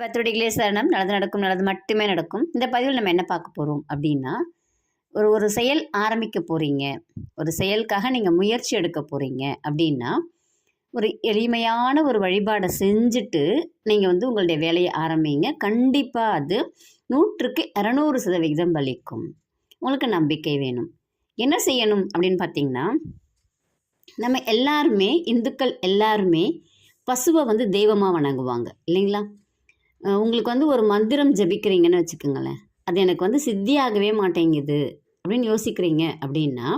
பத்துடிகளே சரணம் நல்லது நடக்கும் நல்லது மட்டுமே நடக்கும். இந்த பதிவில் நம்ம என்ன பார்க்க போகிறோம் அப்படின்னா ஒரு ஒரு செயல் ஆரம்பிக்க போகிறீங்க ஒரு செயலுக்காக நீங்கள் முயற்சி எடுக்க போகிறீங்க அப்படின்னா ஒரு எளிமையான ஒரு வழிபாடை செஞ்சுட்டு நீங்கள் வந்து உங்களுடைய வேலையை ஆரம்பிங்க. கண்டிப்பாக அது நூற்றுக்கு இரநூறு சதவிகிதம் பலிக்கும். உங்களுக்கு நம்பிக்கை வேணும். என்ன செய்யணும் அப்படின்னு பார்த்தீங்கன்னா நம்ம எல்லாருமே இந்துக்கள் எல்லாருமே பசுவை வந்து தெய்வமாக வணங்குவாங்க. இல்லைங்களா? உங்களுக்கு வந்து ஒரு மந்திரம் ஜபிக்கிறீங்கன்னு வச்சுக்கோங்களேன். அது எனக்கு வந்து சித்தியாகவே மாட்டேங்குது அப்படின்னு யோசிக்கிறீங்க அப்படின்னா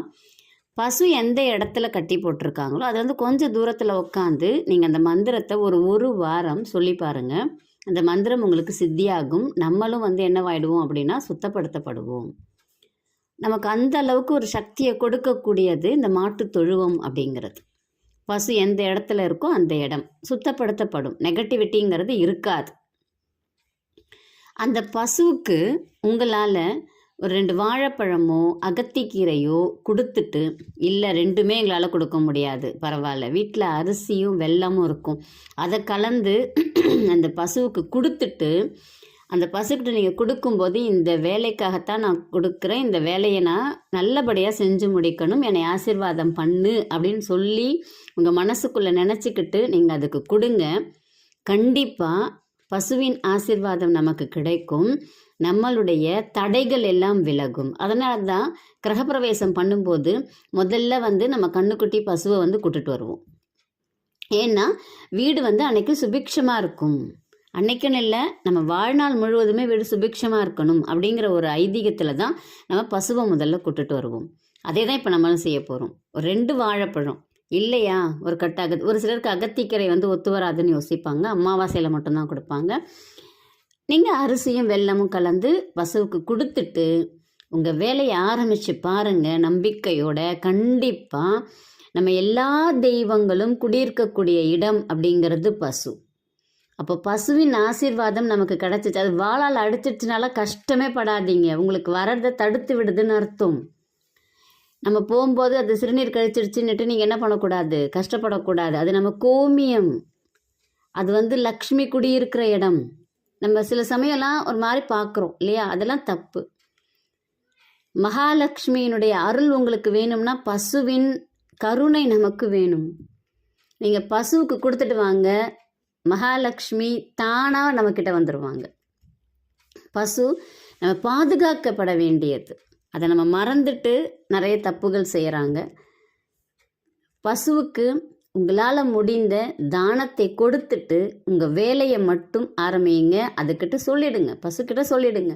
பசு எந்த இடத்துல கட்டி போட்டிருக்காங்களோ அது வந்து கொஞ்சம் தூரத்தில் உட்காந்து நீங்கள் அந்த மந்திரத்தை ஒரு ஒரு வாரம் சொல்லி பாருங்கள் அந்த மந்திரம் உங்களுக்கு சித்தியாகும். நம்மளும் வந்து என்னவாயிடுவோம் அப்படின்னா சுத்தப்படுத்தப்படுவோம். நமக்கு அந்த அளவுக்கு ஒரு சக்தியை கொடுக்கக்கூடியது இந்த மாட்டு தொழுவம் அப்படிங்கிறது. பசு எந்த இடத்துல இருக்கோ அந்த இடம் சுத்தப்படுத்தப்படும். நெகட்டிவிட்டிங்கிறது இருக்காது. அந்த பசுவுக்கு உங்களால் ஒரு ரெண்டு வாழைப்பழமோ அகத்திக்கீரையோ கொடுத்துட்டு இல்லை ரெண்டுமே எங்களால் கொடுக்க முடியாது. பரவாயில்ல. வீட்டில் அரிசியும் வெல்லமும் இருக்கும். அதை கலந்து அந்த பசுவுக்கு கொடுத்துட்டு அந்த பசுக்கிட்ட நீங்கள் கொடுக்கும்போது இந்த வேலைக்காகத்தான் நான் கொடுக்குறேன். இந்த வேலையை நான் நல்லபடியாக செஞ்சு முடிக்கணும். என்னை ஆசீர்வாதம் பண்ணு அப்படின்னு சொல்லி உங்கள் மனசுக்குள்ளே நினச்சிக்கிட்டு நீங்கள் அதுக்கு கொடுங்க. கண்டிப்பாக பசுவின் ஆசிர்வாதம் நமக்கு கிடைக்கும். நம்மளுடைய தடைகள் எல்லாம் விலகும். அதனால தான் கிரகப்பிரவேசம் பண்ணும்போது முதல்ல வந்து நம்ம கண்ணுக்குட்டி பசுவை வந்து கூட்டுட்டு வருவோம். ஏன்னா வீடு வந்து அன்னைக்கு சுபிக்ஷமாக இருக்கும். அன்னைக்குன்னு இல்லை நம்ம வாழ்நாள் முழுவதுமே வீடு சுபிக்ஷமாக இருக்கணும் அப்படிங்கிற ஒரு ஐதீகத்தில் தான் நம்ம பசுவை முதல்ல கூட்டுட்டு வருவோம். அதே தான் இப்போ நம்மளும் செய்ய போகிறோம் ஒரு ரெண்டு வாழைப்பழம். இல்லையா? ஒரு கட்ட அக ஒரு சிலருக்கு அகத்திக்கரை வந்து ஒத்து வராதுன்னு யோசிப்பாங்க. அமாவாசையில் மட்டும்தான் கொடுப்பாங்க. நீங்கள் அரிசியும் வெல்லமும் கலந்து பசுவுக்கு கொடுத்துட்டு உங்கள் வேலையை ஆரம்பித்து பாருங்கள் நம்பிக்கையோட கண்டிப்பாக நம்ம எல்லா தெய்வங்களும் குடியிருக்கக்கூடிய இடம் அப்படிங்கிறது பசு. அப்போ பசுவின் ஆசீர்வாதம் நமக்கு கிடச்சிச்சு. அது வாளால் அடிச்சிட்டுனால கஷ்டமே படாதீங்க. உங்களுக்கு வர்றதை தடுத்து விடுதுன்னு அர்த்தம். நம்ம போகும்போது அது சிறுநீர் கழிச்சிடுச்சுன்னுட்டு நீங்கள் என்ன பண்ணக்கூடாது? கஷ்டப்படக்கூடாது. அது நம்ம கோமியம். அது வந்து லக்ஷ்மி குடியிருக்கிற இடம். நம்ம சில சமயம்லாம் ஒரு மாதிரி பார்க்குறோம் இல்லையா? அதெல்லாம் தப்பு. மகாலட்சுமியினுடைய அருள் உங்களுக்கு வேணும்னா பசுவின் கருணை நமக்கு வேணும். நீங்கள் பசுவுக்கு கொடுத்துட்டு வாங்க மகாலட்சுமி தானாக நம்மக்கிட்ட வந்துடுவாங்க பசு நம்ம பாதுகாக்கப்பட வேண்டியது. அதை நம்ம மறந்துட்டு நிறைய தப்புகள் செய்கிறாங்க பசுவுக்கு உங்களால் முடிந்த தானத்தை கொடுத்துட்டு உங்கள் வேலையை மட்டும் ஆரம்பிங்க. அதுக்கிட்ட சொல்லிடுங்க. பசுக்கிட்ட சொல்லிடுங்க.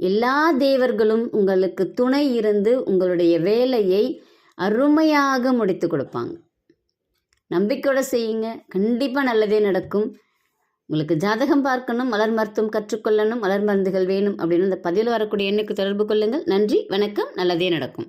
எல்லா தேவர்களும் உங்களுக்கு துணை இருந்து உங்களுடைய வேலையை அருமையாக முடித்து கொடுப்பாங்க. நம்பிக்கையோட செய்யுங்க. கண்டிப்பாக நல்லதே நடக்கும். உங்களுக்கு ஜாதகம் பார்க்கணும் மலர் மருத்துவம் கற்றுக்கொள்ளணும் மலர் மருந்துகள் வேணும் அப்படின்னு அந்த பதிவில் வரக்கூடிய எண்ணுக்கு தொடர்பு கொள்ளுங்கள். நன்றி வணக்கம் நல்லதே நடக்கும்.